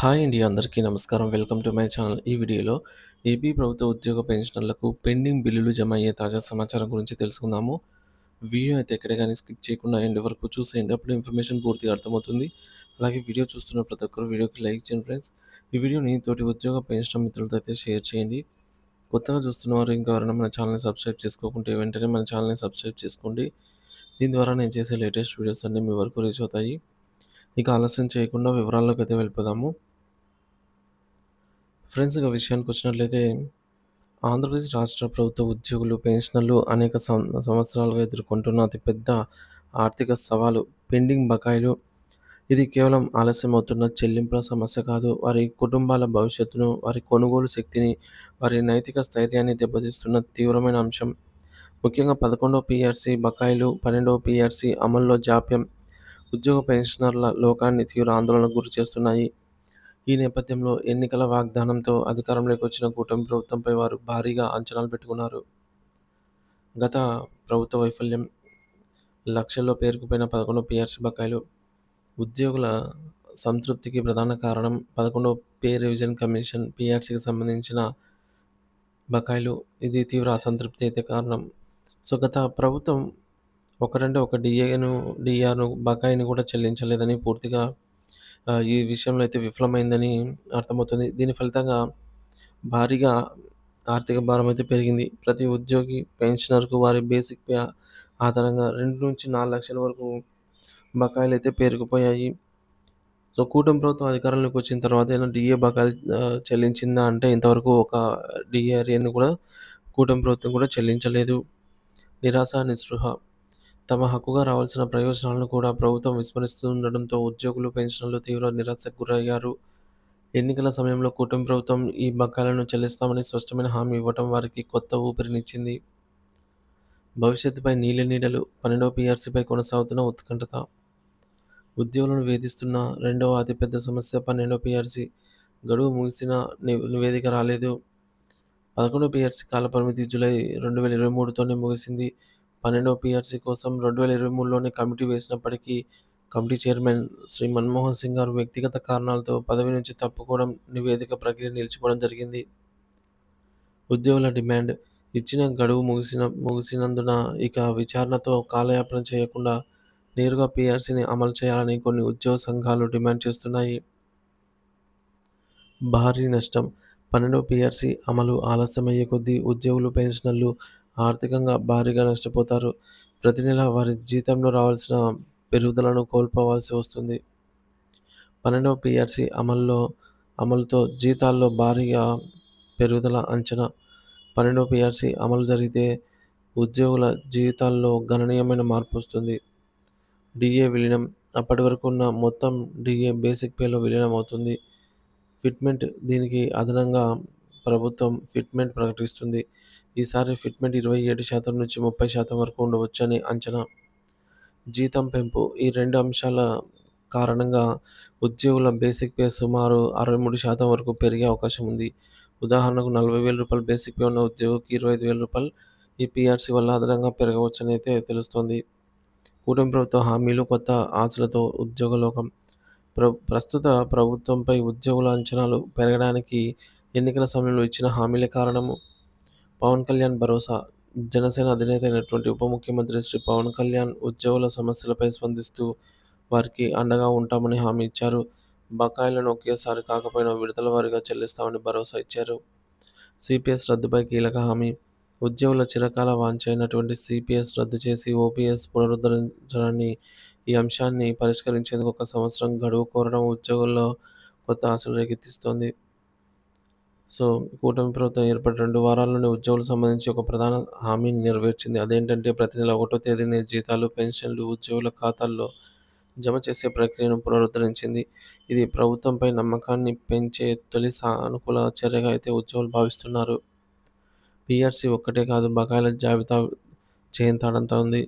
Hi అండి అందరికీ నమస్కారం. Welcome to my channel. ఈ వీడియోలో ఏపీ ప్రభుత్వ ఉద్యోగ పెన్షనర్లకు పెండింగ్ బిల్లులు జమ అయ్యే తాజా సమాచారం గురించి తెలుసుకుందాము. వీడియో అయితే ఎక్కడ కానీ స్కిప్ చేయకుండా ఎండ్ వరకు చూసేయండి. అప్పుడు ఇన్ఫర్మేషన్ పూర్తిగా అర్థమవుతుంది. అలాగే వీడియో చూస్తున్న ప్రతి ఒక్కరు వీడియోకి లైక్ చేయండి ఫ్రెండ్స్. ఈ వీడియోని తోటి ఉద్యోగ పెన్షన్ మిత్రులతో అయితే షేర్ చేయండి. కొత్తగా చూస్తున్న వారు ఇంకెవరైనా మన ఛానల్ని సబ్స్క్రైబ్ చేసుకోకుంటే వెంటనే మన ఛానల్ని సబ్స్క్రైబ్ చేసుకోండి. దీని ద్వారా నేను చేసే లేటెస్ట్ వీడియోస్ అన్నీ మీ వరకు రీచ్ అవుతాయి. ఇక ఆలస్యం చేయకుండా వివరాల్లోకి అయితే వెళ్ళిపోదాము. ఫ్రెండ్స్ ఇక విషయానికి వచ్చినట్లయితే ఆంధ్రప్రదేశ్ రాష్ట్ర ప్రభుత్వ ఉద్యోగులు పెన్షనర్లు అనేక సంవత్సరాలుగా ఎదుర్కొంటున్న అతిపెద్ద ఆర్థిక సవాలు పెండింగ్ బకాయిలు. ఇది కేవలం ఆలస్యం అవుతున్న చెల్లింపుల సమస్య కాదు. వారి కుటుంబాల భవిష్యత్తును వారి కొనుగోలు శక్తిని వారి నైతిక స్థైర్యాన్ని దెబ్బతీస్తున్న తీవ్రమైన అంశం. ముఖ్యంగా పదకొండవ పిఆర్సీ బకాయిలు పన్నెండవ పిఆర్సీ అమల్లో జాప్యం. ఉద్యోగ పెన్షనర్ల లోకాన్ని తీవ్ర ఆందోళనకు గురి చేస్తున్నాయి ఈ నేపథ్యంలో ఎన్నికల వాగ్దానంతో అధికారంలోకి వచ్చిన కూటమి ప్రభుత్వంపై వారు భారీగా అంచనాలు పెట్టుకున్నారు. గత ప్రభుత్వ వైఫల్యం లక్షల్లో పేరుకుపోయిన పదకొండు పిఆర్సీ బకాయిలు ఉద్యోగుల సంతృప్తికి ప్రధాన కారణం పదకొండవ పే రివిజన్ కమిషన్ పిఆర్సీకి సంబంధించిన బకాయిలు. ఇది తీవ్ర అసంతృప్తి అయితే కారణం. సో గత ప్రభుత్వం ఒకటంటే ఒక డిఏను డిఆర్ను బకాయిని కూడా చెల్లించలేదని పూర్తిగా ఈ విషయంలో అయితే విఫలమైందని అర్థమవుతుంది. దీని ఫలితంగా భారీగా ఆర్థిక భారం అయితే పెరిగింది. ప్రతి ఉద్యోగి పెన్షనర్కు వారి బేసిక్ పే ఆధారంగా రెండు నుంచి నాలుగు లక్షల వరకు బకాయిలు అయితే పేరుకుపోయాయి. సో కూటమి ప్రభుత్వం అధికారంలోకి వచ్చిన తర్వాత ఏమైనా డిఏ బకాయిలు చెల్లించిందా అంటే ఇంతవరకు ఒక డిఏఆర్ఏని కూడా కూటమి ప్రభుత్వం కూడా చెల్లించలేదు. నిరాశ నిస్పృహ తమ హక్కుగా రావాల్సిన ప్రయోజనాలను కూడా ప్రభుత్వం విస్మరిస్తుండటంతో ఉద్యోగులు పెన్షన్లు తీవ్ర నిరాశకు గురయ్యారు. ఎన్నికల సమయంలో కూటమి ప్రభుత్వం ఈ బకాలను చెల్లిస్తామని స్పష్టమైన హామీ ఇవ్వటం వారికి కొత్త ఊపిరినిచ్చింది. భవిష్యత్తుపై నీలి నీడలు పన్నెండవ పీఆర్సీపై కొనసాగుతున్న ఉత్కంఠత. ఉద్యోగులను వేధిస్తున్న రెండవ అతిపెద్ద సమస్య పన్నెండవ పీఆర్సీ. గడువు ముగిసిన నివేదిక రాలేదు. పదకొండవ పీఆర్సీ కాలపరిమితి జూలై రెండు వేల ఇరవై మూడుతోనే ముగిసింది. పన్నెండవ పీఆర్సీ కోసం రెండు వేల ఇరవై మూడులోనే కమిటీ వేసినప్పటికీ కమిటీ చైర్మన్ శ్రీ మన్మోహన్ సింగ్ గారు వ్యక్తిగత కారణాలతో పదవి నుంచి తప్పుకోవడం నివేదిక ప్రక్రియ నిలిచిపోవడం జరిగింది. ఉద్యోగుల డిమాండ్. ఇచ్చిన గడువు ముగిసిన ముగిసినందున ఇక విచారణతో కాలయాపన చేయకుండా నేరుగా పీఆర్సీని అమలు చేయాలని కొన్ని ఉద్యోగ సంఘాలు డిమాండ్ చేస్తున్నాయి. భారీ నష్టం. పన్నెండవ పీఆర్సీ అమలు ఆలస్యమయ్యే కొద్దీ ఉద్యోగులు పెన్షనర్లు ఆర్థికంగా భారీగా నష్టపోతారు. ప్రతి నెల వారి జీతంలో రావాల్సిన పెరుగుదలను కోల్పోవాల్సి వస్తుంది. పన్నెండవ పిఆర్సి అమల్లో అమలుతో జీతాల్లో భారీగా పెరుగుదల అంచనా. పన్నెండవ పిఆర్సి అమలు జరిగితే ఉద్యోగుల జీవితాల్లో గణనీయమైన మార్పు వస్తుంది. డిఏ విలీనం అప్పటి వరకు ఉన్న మొత్తం డిఏ బేసిక్ పేలో విలీనం అవుతుంది. ఫిట్మెంట్ దీనికి అదనంగా ప్రభుత్వం ఫిట్మెంట్ ప్రకటిస్తుంది. ఈసారి ఫిట్మెంట్ ఇరవై ఏడు శాతం నుంచి ముప్పై శాతం వరకు ఉండవచ్చని అంచనా. జీతం పెంపు ఈ రెండు అంశాల కారణంగా ఉద్యోగుల బేసిక్ పే సుమారు అరవై మూడు శాతం వరకు పెరిగే అవకాశం ఉంది. ఉదాహరణకు నలభై వేల రూపాయలు బేసిక్ పే ఉన్న ఉద్యోగికి ఇరవై ఐదు వేల రూపాయలు ఈ పిఆర్సీ వల్ల అదనంగా పెరగవచ్చని అయితే తెలుస్తోంది. కూటమి ప్రభుత్వ హామీలు కొత్త ఆశలతో ఉద్యోగ లోకం. ప్ర ప్రస్తుత ప్రభుత్వంపై ఉద్యోగుల అంచనాలు పెరగడానికి ఎన్నికల సమయంలో ఇచ్చిన హామీల కారణము? పవన్ కళ్యాణ్ భరోసా. జనసేన అధినేత అయినటువంటి ఉప ముఖ్యమంత్రి శ్రీ పవన్ కళ్యాణ్ ఉద్యోగుల సమస్యలపై స్పందిస్తూ వారికి అండగా ఉంటామని హామీ ఇచ్చారు. బకాయిలను ఒకేసారి కాకపోయినా విడుదల వారిగా చెల్లిస్తామని భరోసా ఇచ్చారు. సిపిఎస్ రద్దుపై కీలక హామీ. ఉద్యోగుల చిరకాల వాంఛ అయినటువంటి సిపిఎస్ రద్దు చేసి ఓపీఎస్ పునరుద్ధరించడాన్ని ఈ అంశాన్ని పరిష్కరించేందుకు ఒక సంవత్సరం గడువు కోరడం ఉద్యోగుల్లో కొత్త ఆశలు రేకెత్తిస్తోంది. సో కూటమి ప్రభుత్వం ఏర్పడి రెండు వారాల్లోనే ఉద్యోగులకు సంబంధించి ఒక ప్రధాన హామీని నెరవేర్చింది. అదేంటంటే ప్రతి నెల ఒకటో తేదీనే జీతాలు పెన్షన్లు ఉద్యోగుల ఖాతాల్లో జమ చేసే ప్రక్రియను పునరుద్ధరించింది. ఇది ప్రభుత్వంపై నమ్మకాన్ని పెంచే తొలి సానుకూల చర్యగా అయితే ఉద్యోగులు భావిస్తున్నారు. పిఆర్సీ ఒక్కటే కాదు బకాయిల జాబితా చేయంతాడంతా ఉంది.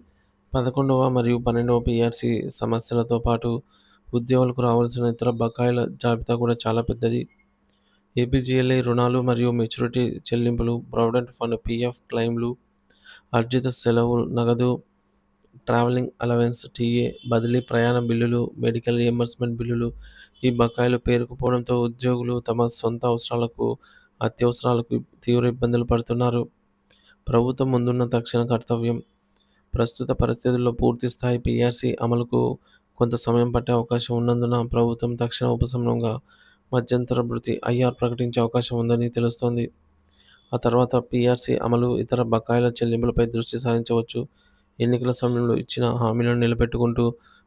పదకొండవ మరియు పన్నెండవ పిఆర్సీ సమస్యలతో పాటు ఉద్యోగులకు రావాల్సిన ఇతర బకాయిల జాబితా కూడా చాలా పెద్దది. ఏపీజీఎల్ఐ రుణాలు మరియు మెచ్యూరిటీ చెల్లింపులు ప్రావిడెంట్ ఫండ్ పీఎఫ్ క్లెయిమ్లు అర్జిత సెలవు నగదు ట్రావెలింగ్ అలవెన్స్ టీఏ బదిలీ ప్రయాణ బిల్లులు మెడికల్ రియంబర్స్మెంట్ బిల్లులు ఈ బకాయిలు పేరుకుపోవడంతో ఉద్యోగులు తమ సొంత అవసరాలకు అత్యవసరాలకు తీవ్ర ఇబ్బందులు పడుతున్నారు. ప్రభుత్వం ముందున్న తక్షణ కర్తవ్యం. ప్రస్తుత పరిస్థితుల్లో పూర్తి స్థాయి పీఆర్సీ అమలుకు కొంత సమయం పట్టే అవకాశం ఉన్నందున ప్రభుత్వం తక్షణ ఉపశమనంగా మధ్యంతర భృతి ఐఆర్ ప్రకటించే అవకాశం ఉందని తెలుస్తోంది. ఆ తర్వాత పీఆర్సీ అమలు ఇతర బకాయిల చెల్లింపులపై దృష్టి సారించవచ్చు. ఎన్నికల సమయంలో ఇచ్చిన హామీలను నిలబెట్టుకుంటూ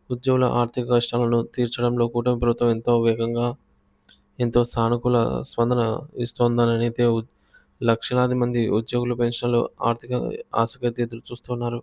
ఉద్యోగుల ఆర్థిక కష్టాలను తీర్చడంలో కూటమి ప్రభుత్వం ఎంతో వేగంగా ఎంతో సానుకూల స్పందన ఇస్తోందనైతే లక్షలాది మంది ఉద్యోగులు పెన్షన్లు ఆర్థిక ఆసక్తి ఎదురు చూస్తున్నారు